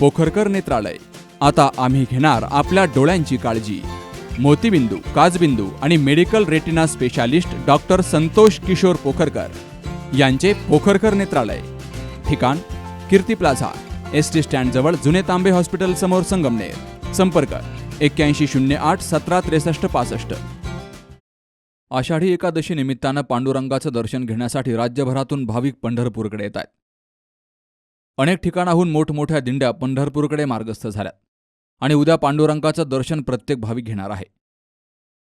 पोखरकर नेत्रालय. आता आम्ही घेणार आपल्या डोळ्यांची काळजी. मोतीबिंदू काजबिंदू आणि medical retina specialist doctor Santosh Kishor Pokharkar यांचे पोखरकर नेत्रालय. ठिकाण कीर्ती प्लाझा एस टी स्टँडजवळ जुने तांबे हॉस्पिटल समोर संगमनेर. संपर्क एक्क्याऐंशी शून्य आठ सतरा त्रेसष्ट पासष्ट. आषाढी एकादशी निमित्तानं पांडुरंगाचं दर्शन घेण्यासाठी राज्यभरातून भाविक पंढरपूरकडे येत आहेत. अनेक ठिकाणाहून मोठमोठ्या दिंड्या पंढरपूरकडे मार्गस्थ झाल्यात आणि उद्या पांडुरंगाचं दर्शन प्रत्येक भाविक घेणार आहे.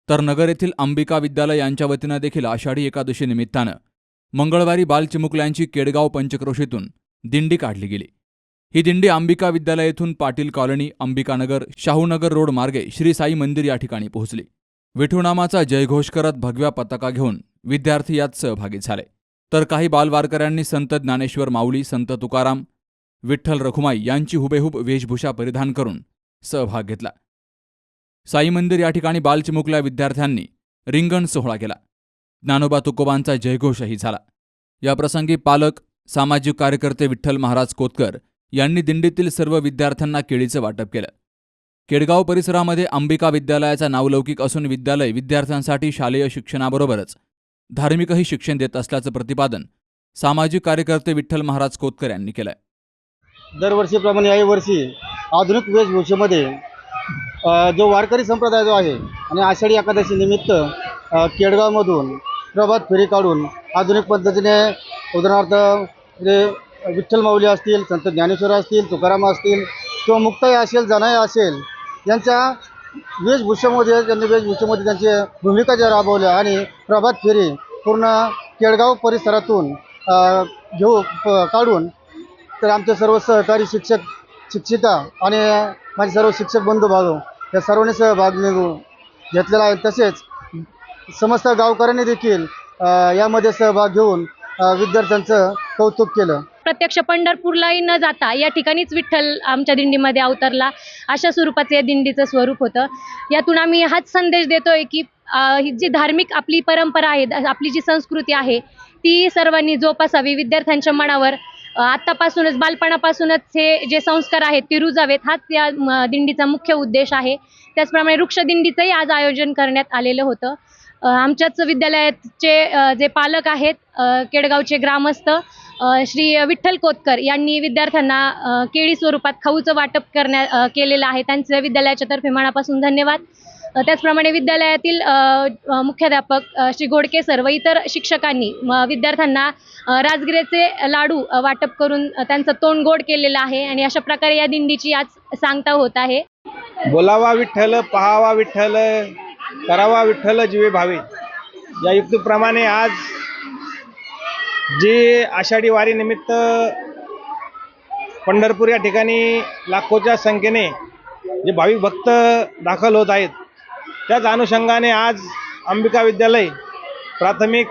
तर नगर येथील अंबिका विद्यालय यांच्या वतीनं देखील आषाढी एकादशी निमित्तानं मंगळवारी बालचिमुकल्यांची केडगाव पंचक्रोशीतून दिंडी काढली गेली. ही दिंडी अंबिका विद्यालय येथून पाटील कॉलनी अंबिकानगर शाहूनगर रोड मार्गे श्री साई मंदिर या ठिकाणी पोहोचली. विठूनामाचा जयघोष करत भगव्या पताका घेऊन विद्यार्थी यात सहभागी झाले. तर काही बालवारकऱ्यांनी संत ज्ञानेश्वर माऊली संत तुकाराम विठ्ठल रखुमाई यांची हुबेहूब वेशभूषा परिधान करून सहभाग घेतला. साई मंदिर या ठिकाणी बालचिमुकल्या विद्यार्थ्यांनी रिंगण सोहळा केला. ज्ञानोबा तुकोबांचा जयघोषही झाला. याप्रसंगी पालक सामाजिक कार्यकर्ते विठ्ठल महाराज कोतकर यांनी दिंडीतील सर्व विद्यार्थ्यांना केळीचं वाटप केलं. केडगाव परिसरामध्ये अंबिका विद्यालयाचा नावलौकिक असून विद्यालय विद्यार्थ्यांसाठी शालेय शिक्षणाबरोबरच धार्मिकही शिक्षण देत असल्याचं प्रतिपादन सामाजिक कार्यकर्ते विठ्ठल महाराज कोतकर यांनी केलंय. दरवर्षीप्रमाणे याही वर्षी आधुनिक वेशभूषेमध्ये जो वारकरी संप्रदाय जो आहे आणि आषाढी एकादशी निमित्त केडगावमधून प्रभात फेरी काढून आधुनिक पद्धतीने उदाहरणार्थ जे विठ्ठल माऊली असतील संत ज्ञानेश्वर असतील तुकाराम असतील किंवा मुक्ताई असेल जनाई असेल यांच्या वेशभूषेमध्ये त्यांनी वेशभूषेमध्ये त्यांची भूमिका ज्या राबवल्या आणि प्रभात फेरी पूर्ण केळगाव परिसरातून घेऊ काढून तर आमचे सर्व सहकारी शिक्षक शिक्षिका आणि माझे सर्व शिक्षक बंधू भाऊ या सर्वांनी सहभाग निघू घेतलेला आहे. तसेच समस्त गावकऱ्यांनी देखील यामध्ये सहभाग घेऊन विद्यार्थ्यांचं कौतुक केलं. प्रत्यक्ष पंढरपूरलाही न जाता या ठिकाणीच विठ्ठल आमच्या दिंडीमध्ये अवतरला. अशा स्वरूपाचं या दिंडीचं स्वरूप होतं. यातून आम्ही हाच संदेश देतोय की जी धार्मिक आपली परंपरा आहे आपली जी संस्कृती आहे ती सर्वांनी जोपासावी. विद्यार्थ्यांच्या मनावर आत्तापासूनच बालपणापासूनच हे जे संस्कार आहेत ते रुजावेत हाच या दिंडीचा मुख्य उद्देश आहे. त्याचप्रमाणे वृक्षदिंडीचंही आज आयोजन करण्यात आलेलं होतं. आमच्याच विद्यालयाचे जे पालक आहेत केडगावचे ग्रामस्थ श्री विठ्ठल कोतकर यांनी विद्यार्थ्यांना केळी स्वरूपात खाऊचं वाटप करण्या केलेलं आहे. त्यांचं विद्यालयाच्या तर्फे मनापासून धन्यवाद त्याचप्रमाणे विद्यालयातील मुख्याध्यापक श्री घोडके सर व इतर शिक्षकांनी विद्यार्थ्यांना राजगिरेचे लाडू वाटप करून त्यांचं तोंड गोड केलेलं आहे आणि अशा प्रकारे या दिंडीची आज सांगता होत आहे. बोलावा विठ्ठल पहावा विठ्ठल. करावा विठ्ठल जीवे भावे. या युक्तीप्रमाणे आज जे आषाढी वारीनिमित्त पंढरपूर या ठिकाणी लाखोच्या संख्येने जे भाविक भक्त दाखल होत आहेत त्याच अनुषंगाने आज अंबिका विद्यालय प्राथमिक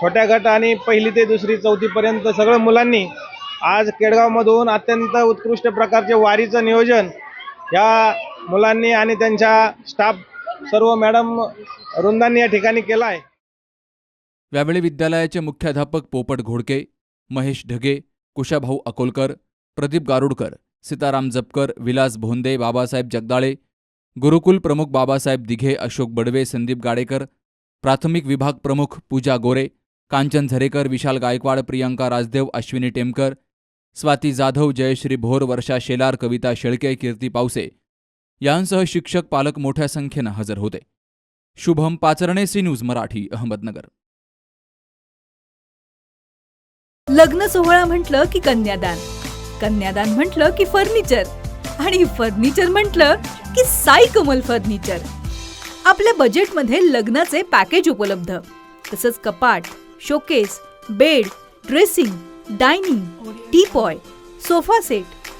छोट्या गट आणि पहिली ते दुसरी चौथीपर्यंत सगळं मुलांनी आज केडगावमधून अत्यंत उत्कृष्ट प्रकारचे वारीचं नियोजन या मुलांनी आणि त्यांच्या स्टाफ सर्व मॅडम वृंदांनी या ठिकाणी केला आहे. यावेळी विद्यालयाचे मुख्याध्यापक पोपट घोडके महेश ढगे कुशाभाऊ अकोलकर प्रदीप गारुडकर सीताराम जपकर विलास भोंदे बाबासाहेब जगदाळे गुरुकुल प्रमुख बाबासाहेब दिघे अशोक बडवे संदीप गाडेकर प्राथमिक विभाग प्रमुख पूजा गोरे कांचन झरेकर विशाल गायकवाड प्रियंका राजदेव अश्विनी टेमकर स्वाती जाधव जयश्री भोर वर्षा शेलार कविता शेळके कीर्ती पावसे यांसह शिक्षक पालक मोठ्या संख्येनं हजर होते. Shubham Pacharne C news Marathi Ahmednagar. लग्न सोहळा म्हटलं की कन्यादान कन्यादान म्हटलं की फर्निचर आणि फर्निचर म्हटलं की साई कमल फर्निचर. आपल्या बजेटमध्ये लग्नाचे पॅकेज उपलब्ध तसंच कपाट showcase bed dressing dining teapoy sofa set